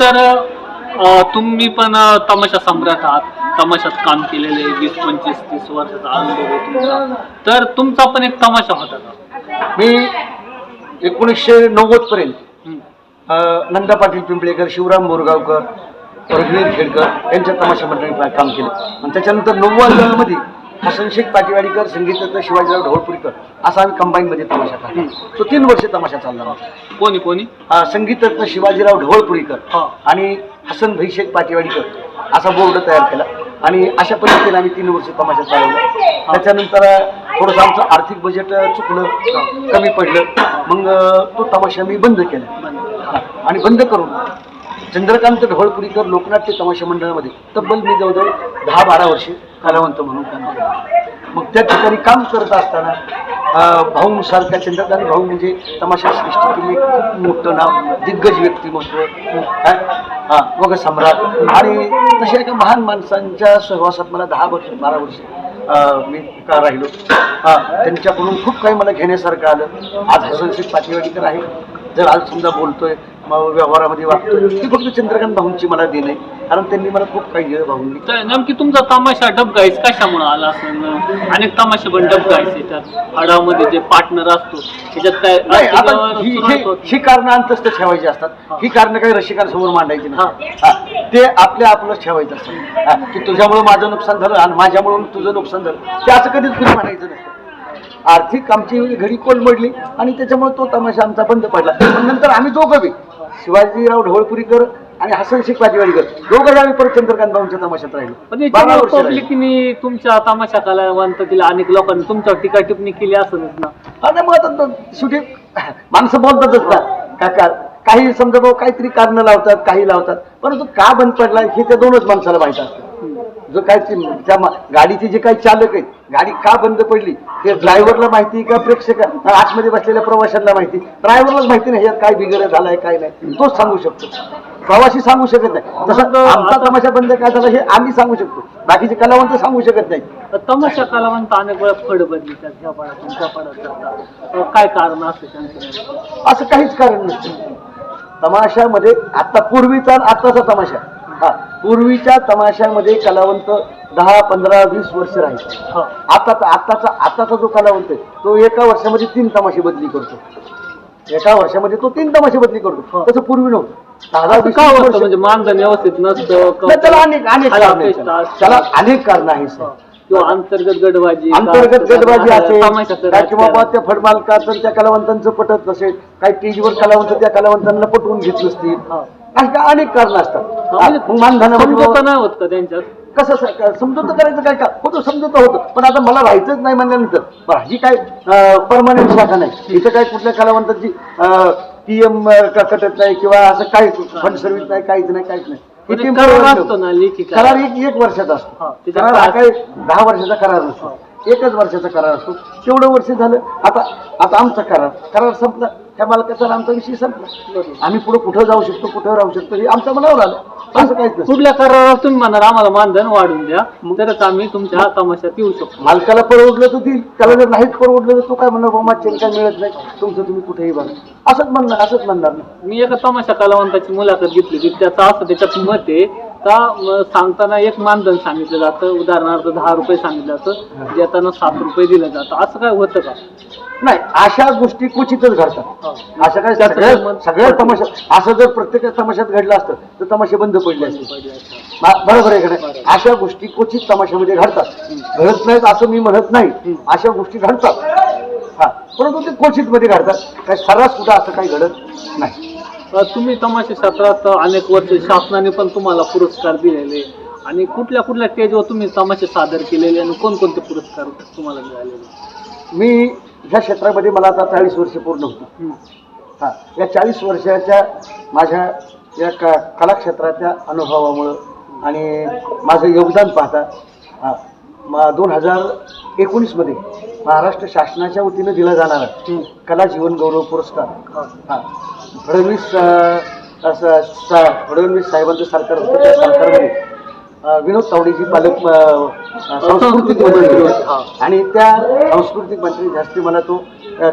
तर अं, तुम्ही पण तमाशा सम्राट आहात. तमाशात काम केलेले वीस पंचवीस तीस वर्षाचा अनुभव आहे तुमचा. तर तुमचा पण एक तमाशा होता का? मी एकोणीसशे नव्वद पर्यंत. अं, नंदा पाटील पिंपळेकर शिवराम बोरगावकर रघुवीर खेडकर यांच्या तमाशा मंडळीत काम केलं. आणि त्याच्यानंतर नव्वदमध्ये हसन शेख पाटीवाडीकर संगीतरत्न शिवाजीराव ढवळपुरीकर असा आम्ही कंबाईनमध्ये तमाशा काढला. तो तीन वर्ष तमाशा चालला होता. कोणी कोणी? अं, संगीतरत्न शिवाजीराव ढवळपुरीकर हा. आणि हसन भाई शेख पाटीवाडीकर असा बोर्ड तयार केला. आणि अशा पद्धतीने आम्ही तीन वर्ष तमाशा चालवला. त्याच्यानंतर थोडंसं आमचं आर्थिक बजेट चुकलं कमी पडलं. मग अं, तो तमाशा मी बंद केला. आणि बंद करून चंद्रकांत ढवळपुरीकर लोकनाट्य तमाशा मंडळामध्ये तब्बल मी जवळजवळ दहा बारा वर्षे कलावंत म्हणून काम केलं मग त्या ठिकाणी काम करत असताना अं, चंद्रकांत भाऊ म्हणजे तमाशा सृष्टीतील एक खूप मोठं नाव दिग्गज व्यक्तिमत्व काय? हा वग सम्राट. आणि तशा एका महान माणसांच्या सहवासात मला दहा वर्ष बारा वर्ष मी का राहिलो. हा त्यांच्याकडून खूप काही मला घेण्यासारखं आलं. आज हसन पाटीवाडीकर आहे. जर आज समजा बोलतोय व्यवहारामध्ये वागतोय ती फक्त चंद्रकांत भाऊंची मला देण आहे. कारण त्यांनी मला खूप काही दिलं भाऊंनी. नेमकी तुमचा तमाशा डबगाईस कशामुळे आला असं अनेक तमाशे पण डबगाईस येतात. हाडामध्ये जे पार्टनर असतो त्याच्यात काय नाही आता अस्तित्वावर ही ही-. ही कारणं अंतस्थ ठेवायची असतात. ही. कारणं काही रसिकांसमोर मांडायची नाही. हा. ते आपल्या आपलंच ठेवायचं असतं हा. की तुझ्यामुळे माझं नुकसान झालं आणि माझ्यामुळे तुझं नुकसान झालं. ते असं कधीच कुणी म्हणायचं नसतं आर्थिक आमची घडी कोलमडली आणि त्याच्यामुळे तो तमाशा आमचा बंद पडला. पण नंतर आम्ही दोघं बी शिवाजीराव ढवळपुरीकर आणि हसन शेख पाटीवाडीकर दोघं आम्ही परत चंद्रकांत भाऊंच्या तमाशात राहिलो. पब्लिकनी तुमच्या तमाशा कलावंततील अनेक लोकांनी तुमच्यावर टीका टिप्पणी केली असेलच ना? आणि मग आता तो शेवटी माणसं बोलतातच ना. का का काही समजा भाऊ काहीतरी कारण लावतात काही लावतात. परंतु का बंद पडला हे त्या दोनच माणसाला माहीत असतं. जो काय त्या गाडीचे जे काही चालक आहेत गाडी का बंद पडली ते ड्रायव्हरला माहिती का प्रेक्षक आतमध्ये बसलेल्या प्रवाशांना माहिती ड्रायव्हरलाच माहिती नाही यात काय बिघड झालाय काय नाही. तोच सांगू शकतो. प्रवासी सांगू शकत नाही. तसं आमचा तमाशा बंद काय झाला हे आम्ही सांगू शकतो. बाकीचे कलावंत सांगू शकत नाही तमाशा कलावंत अनेक वेळा फड बदलतात ह्या त्या अं, काय कारण असते असं काहीच कारण नसतं. तमाशामध्ये आता पूर्वीचा आत्ताचा तमाशा पूर्वीच्या तमाशामध्ये कलावंत दहा पंधरा वीस वर्ष राहायचे हो. आताचा आताचा आताचा जो कलावंत आहे तो एका वर्षामध्ये तीन तमाशे बदली करतो एका वर्षामध्ये तो तीन तमाशे बदली करतो तसं पूर्वी नव्हतं म्हणजे मानधन व्यवस्थित नसतं त्याला अनेक अनेक त्याला. अनेक कारण. किंवा अंतर्गत गडबाजी अंतर्गत गटबाजी असेल किंवा. त्या फडमालकाचं त्या कलावंतांचं पटत नसेल काही टीव्हीवर कलावंत त्या कलावंतांना पटवून घेत नसतील. अशी काय अनेक कारण असतात. म्हणजे मानधनामध्ये नाही होत का त्यांच्यात? कसं समजूत करायचं काय का? होतं समजूत होतं. पण आता मला राहायचंच नाही म्हणल्यानंतर बरं ही काय परमनंट शाखा नाही. इथं काय कुठल्या कलावंताची पीएम कटत नाही किंवा असं काही फंड सर्व्हिस नाही काहीच नाही काहीच नाही. म्हणजे करार असतं. असतो एक एक वर्षाचा असतो. करार हा काय काय दहा वर्षाचा करार नसतो. एकच वर्षाचा करार असतो. तेवढं वर्ष झालं. आता आता आमचा करार करार संपला. त्या मालकाचा आमचा विषय संपला. आम्ही पुढे कुठं जाऊ शकतो कुठं राहू शकतो हे आमच्या मनावर आलं. असं काहीच कुठल्या करारावर तुम्ही म्हणणार आम्हाला मानधन वाढून द्या तरच आम्ही तुमच्या तमाशात येऊ शकतो. मालकाला परवडलं तर देईल त्याला जर नाहीच परवडलं तर तो काय म्हणणार बाबा चेन काय मिळत नाही तुमचं तुम्ही कुठेही बघा. असंच म्हणणार असंच म्हणणार. मी एका तमाशा कलावंताची मुलाखत घेतली होती त्याचं असं त्याच्यात मत आहे म, सांगताना एक मानधन सांगितलं जातं उदाहरणार्थ दहा रुपये सांगितलं जातं देताना सात रुपये दिलं जातं. असं काय होतं का? नाही अशा गोष्टी क्वचितच घडतात. अशा काय सगळ्या सगळ्या तमाशा असं जर प्रत्येक तमाशात घडलं असतं तर तमाशे बंद पडले असते बरोबर आहे का नाही? अशा गोष्टी क्वचित तमाशामध्ये घडतात. घडत नाहीत असं मी म्हणत नाही. अशा गोष्टी घडतात. हा. परंतु ते क्वचित मध्ये घडतात. काय सर्रास कुठं असं काही घडत नाही. तुम्ही तमाशा क्षेत्रात अनेक वर्ष शासनाने पण तुम्हाला पुरस्कार दिलेले. आणि कुठल्या कुठल्या स्टेजवर तुम्ही तमाशे सादर केलेले आणि कोणकोणते पुरस्कार तुम्हाला मिळालेले? मी ह्या क्षेत्रामध्ये मला आता चाळीस वर्ष पूर्ण होती. हा या चाळीस वर्षाच्या माझ्या या क कलाक्षेत्राच्या अनुभवामुळं आणि माझं योगदान पाहता हा, मा दोन हजार एकोणीसमध्ये महाराष्ट्र शासनाच्या वतीनं दिला जाणारा. कला जीवन गौरव पुरस्कार हा. फडणवीस असं सा- फडणवीस साहेबांचं सरकार होतं त्या सरकारमध्ये विनोद तावडेजी पालक सांस्कृतिक मंत्री. आणि त्या सांस्कृतिक मंत्री हस्ते मला तो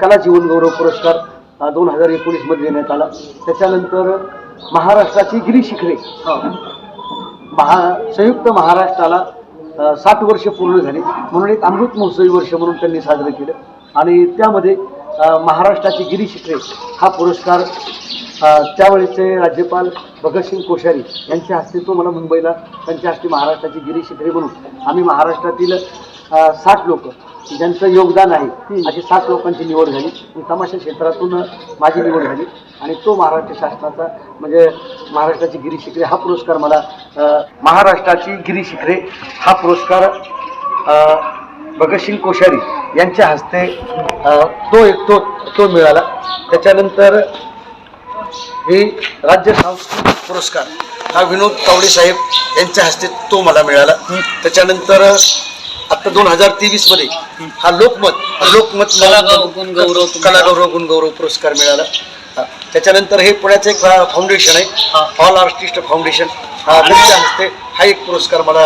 कला जीवन गौरव पुरस्कार दोन हजार एकोणीसमध्ये देण्यात आला त्याच्यानंतर महाराष्ट्राची गिरी शिखरे. महा संयुक्त महाराष्ट्राला साठ वर्ष पूर्ण झाले. म्हणून एक अमृत महोत्सवी वर्ष म्हणून त्यांनी साजरं केलं. आणि त्यामध्ये महाराष्ट्राचे महाराष्ट्राची गिरी शिखरे हा पुरस्कार त्यावेळेचे राज्यपाल भगतसिंग कोश्यारी यांच्या हस्ते तो मला मुंबईला त्यांच्या हस्ते महाराष्ट्राची गिरी शिखरे म्हणून आम्ही महाराष्ट्रातील साठ लोक ज्यांचं योगदान आहे अशी सात लोकांची निवड झाली. आणि तमाशा क्षेत्रातून माझी निवड झाली. आणि तो महाराष्ट्र शासनाचा म्हणजे महाराष्ट्राची गिरी शिखरे हा पुरस्कार मला महाराष्ट्राची गिरी शिखरे हा पुरस्कार भगतसिंग कोश्यारी यांच्या हस्ते तो एक तो तो मिळाला. त्याच्यानंतर हे राज्य सांस्कृतिक पुरस्कार हा विनोद तावडे साहेब यांच्या हस्ते तो मला मिळाला. त्याच्यानंतर आता दोन हजार तेवीसमध्ये हा लोकमत हा लोकमत कलागौ- गुणगौरव. कलागौरव गुणगौरव पुरस्कार मिळाला. हा. त्याच्यानंतर हे पुण्याचं एक फाउंडेशन हा. आहे. ऑल आर्टिस्ट फाउंडेशन हा त्यांच्या हस्ते हा एक पुरस्कार मला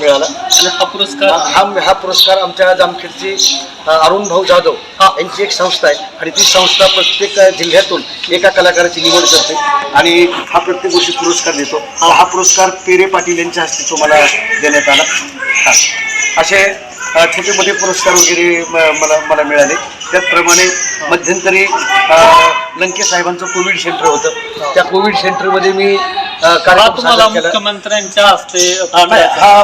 मिळाला. आणि हा पुरस्कार? हा हा पुरस्कार आमच्या जामखेडची अ, अरुण भाऊ जाधव यांची एक संस्था आहे. आणि ती संस्था प्रत्येक जिल्ह्यातून एका कलाकाराची निवड करते. आणि हा प्रत्येक वर्षी पुरस्कार देतो. हा पुरस्कार पेरे पाटील यांच्या हस्ते तो मला देण्यात आला. हा. असे छोटे मोठे पुरस्कार वगैरे मला मला मिळाले. त्याचप्रमाणे मध्यंतरी लंके साहेबांचं कोविड सेंटर होतं. त्या कोविड सेंटरमध्ये मी तुम्हाला मुख्यमंत्र्यांच्या हस्ते हा,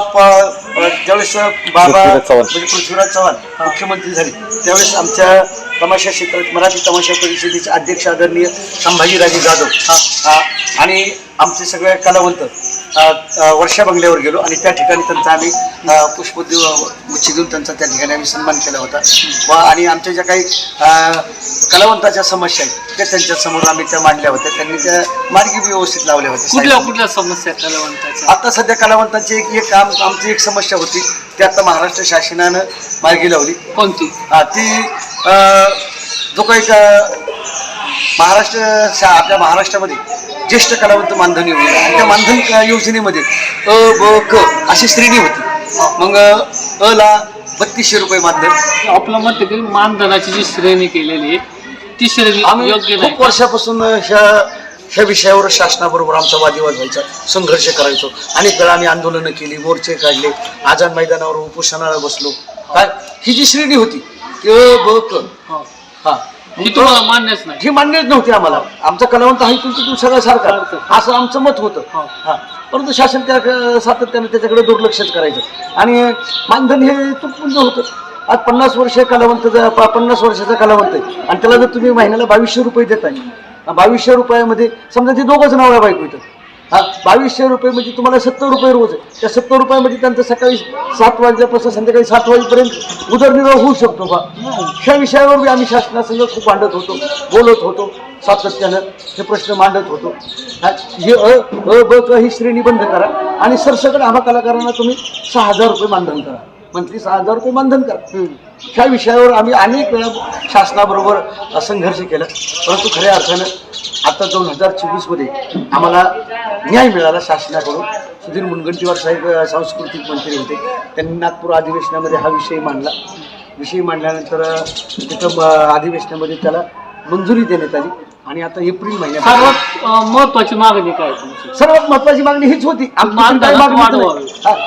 ज्यावेळेस बाबा. म्हणजे पृथ्वीराज चव्हाण मुख्यमंत्री झाले त्यावेळेस आमच्या तमाशा क्षेत्रात मराठी तमाशा परिषदेचे अध्यक्ष आदरणीय संभाजीराजे जाधव. हा, आणि आमचे सगळे कलावंत वर्षा बंगल्यावर गेलो आणि त्या ठिकाणी त्यांचा आम्ही पुष्पदेव देऊन त्यांचा त्या ठिकाणी आम्ही सन्मान केला होता. व आणि आमच्या ज्या काही कलावंताच्या समस्या आहेत त्या त्यांच्यासमोर आम्ही त्या मांडल्या होत्या. त्यांनी त्या मार्गी व्यवस्थित लावल्या होत्या. कुठल्या. कुठल्या समस्या कलावंताच्या? आता सध्या कलावंतांची एक एक काम आमची एक समस्या होती. ती आता महाराष्ट्र शासनानं मार्गी लावली. कोणती? हा, ती जो काही महाराष्ट्र शा- आपल्या महाराष्ट्रामध्ये ज्येष्ठ कलावंत मानधन योजना आणि त्या मानधन योजनेमध्ये अ ब क अशी श्रेणी होती. मग अ ला बत्तीसशे रुपये मानधन. आपलं मत की मानधनाची जी श्रेणी केलेली आहे ती श्रेणी आम्ही खूप वर्षापासून ह्या ह्या विषयावर शासनाबरोबर आमचा वादिवाद व्हायचा. संघर्ष करायचो. अनेक वेळा आम्ही आंदोलनं केली मोर्चे काढले आझाद मैदानावर उपोषणाला बसलो. काय? ही जी श्रेणी होती क ब क. हो. हा ही तुम्हाला मान्यच नाही. ही मान्यच नव्हती आम्हाला. आमचा कलावंत आहे तुमचं तू सगळं सारखा. असं आमचं मत होतं. हो. हा. परंतु शासन त्या सातत्यानं त्याच्याकडे दुर्लक्षच करायचं. आणि मानधन हे तुटपुंज होतं आज पन्नास वर्ष कलावंत पन्नास वर्षाचा कलावंत आहे. आणि त्याला जर तुम्ही महिन्याला बावीसशे रुपये देताय बावीसशे रुपयामध्ये समजा ते दोघंच नवरा बायको येतं हा बावीसशे रुपये म्हणजे तुम्हाला सत्तर रुपये रोज आहे. त्या सत्तर रुपयामध्ये त्यांचं सकाळी सात वाजल्यापासून संध्याकाळी सात वाजेपर्यंत उदरनिर्वाह होऊ शकतो का ह्या विषयावर आम्ही शासनासंग खूप मांडत होतो बोलत होतो सातत्यानं हे प्रश्न मांडत होतो. हे अ अ ब क ही श्रेणी बंद करा आणि सरसकट आम्हा कलाकारांना तुम्ही सहा हजार रुपये मानधन करा. सहा हजार रुपये मानधन करा. ह्या विषयावर आम्ही अनेक वेळा शासनाबरोबर संघर्ष केला. परंतु खऱ्या अर्थानं आता दोन हजार चोवीसमध्ये आम्हाला न्याय मिळाला शासनाकडून. सुधीर मुनगंटीवार साहेब सांस्कृतिक मंत्री होते. त्यांनी नागपूर अधिवेशनामध्ये हा विषय मांडला. विषय मांडल्यानंतर तिथं अधिवेशनामध्ये त्याला मंजुरी देण्यात आली. आणि आता एप्रिल महिन्यात सर्वात महत्वाची मागणी काय सर्वात महत्वाची मागणी हीच होती.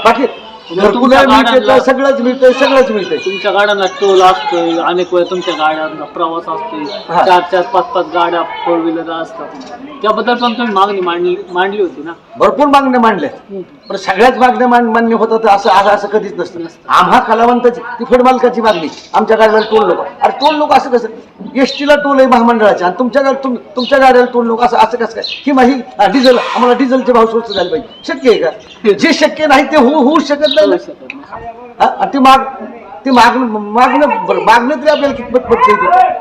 बाकी मिळते सगळंच मिळतंय सगळंच मिळतंय. तुमच्या गाड्यांना टोल असतोय अनेक वेळा तुमच्या गाड्यांना प्रवास असतोय. हा. चार चार पाच पाच गाड्या फोर व्हीलर असतात. त्याबद्दल पण तुम्ही मागणी मांडली मांडली होती ना? भरपूर मागण्या मांडल्या. पण सगळ्याच मागण्या मान मान्य होतात तर असं असं असं कधीच नसतं. आम्हा कलावंताची ती फडमालकाची मागणी. आमच्या गाडीला टोल लोक अरे टोल लोक असं कसं? एस टीला टोल आहे महामंडळाच्या आणि तुमच्या गाडी तुम तुमच्या गाड्याला टोल लोक असं असं कसं काय? ही माझी हा, डिझेल आम्हाला डिझेलचे भाव स्वस्त झाले पाहिजे. शक्य आहे का? जे शक्य नाही ते होऊ होऊ शकत नाही. ती माग ती मागणं मागणं मागणं तरी आपल्याला कितपत पडते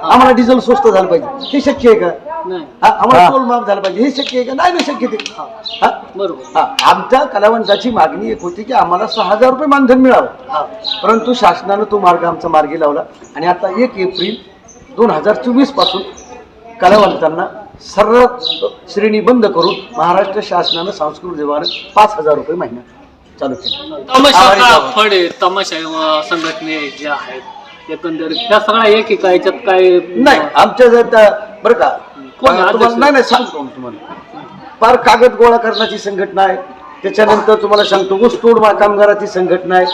आम्हाला डिझेल स्वस्त झालं पाहिजे. हे शक्य आहे का? नाही. आम्हाला टोल माफ झाला पाहिजे. हे शक्य आहे का? नाही ना शक्य ते बरोबर. आमच्या कलावंताची मागणी एक होती की आम्हाला सहा हजार रुपये मानधन मिळावं. हा. परंतु शासनानं तो मार्ग आमचा मार्गी लावला. आणि आता एक एप्रिल दोन हजार चोवीसपासून कलावंतांना सर्व श्रेणी बंद करून महाराष्ट्र शासनानं सांस्कृतिक विभागानं पाच हजार रुपये महिना चालू केला. तमाशा. फड आहे? तमाशा अं, संघटने ज्या आहेत एकंदरीत त्या सगळ्या एक एका याच्यात काय नाही आमच्या जर त्या- बरं का? कोण आहे? तुम्हाला- अध्यक्ष? नाही नाही सांगतो मी तुम्हाला. फार कागद गोळा करण्याची संघटना आहे. त्याच्यानंतर तुम्हाला सांगतो ऊसतोड मा- कामगाराची संघटना आहे.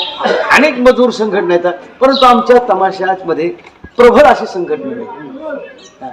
अनेक मजूर संघटना आहेत. परंतु आमच्या तमाशामध्ये प्रबळ अशी संघटना नाही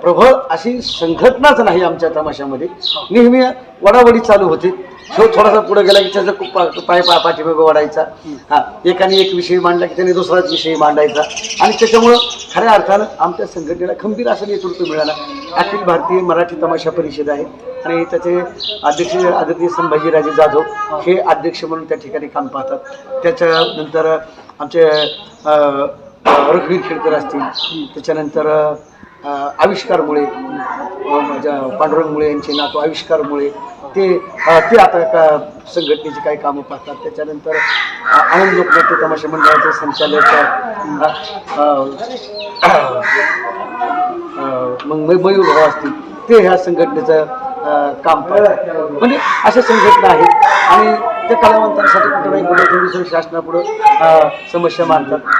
प्रबळ अशी संघटनाच नाही आमच्या तमाशामध्ये. नेहमी वडावडी चालू होते. तो थोडासा पुढे गेला की त्याचा खूप पाय पा पाठीमागे वाढायचा. हा एकाने एक विषय मांडला की त्याने दुसराच विषय मांडायचा. आणि त्याच्यामुळं खऱ्या अर्थानं आमच्या संघटनेला खंबीर असं नेतृत्व मिळालं. अखिल भारतीय मराठी तमाशा परिषद आहे. आणि त्याचे अध्यक्ष आदरणीय संभाजीराजे जाधव हे अध्यक्ष म्हणून त्या ठिकाणी काम पाहतात. त्याच्यानंतर आमचे रघुवीर खेडकर असतील. त्याच्यानंतर आविष्कारमुळे माझ्या पांडुरंगमुळे यांचे नातू आविष्कारमुळे ते ते आता संघटनेची काही कामं पाहतात. त्याच्यानंतर आनंद लोकनाट्य तमाशा मंडळाचे संचालक मग मयूर भाऊ असतील ते ह्या संघटनेचं काम पाहतात. म्हणजे अशा संघटना आहेत आणि त्या कलावंतांसाठी कुठं नाही कुठं थोडीसं शासनापुढं समस्या मानतात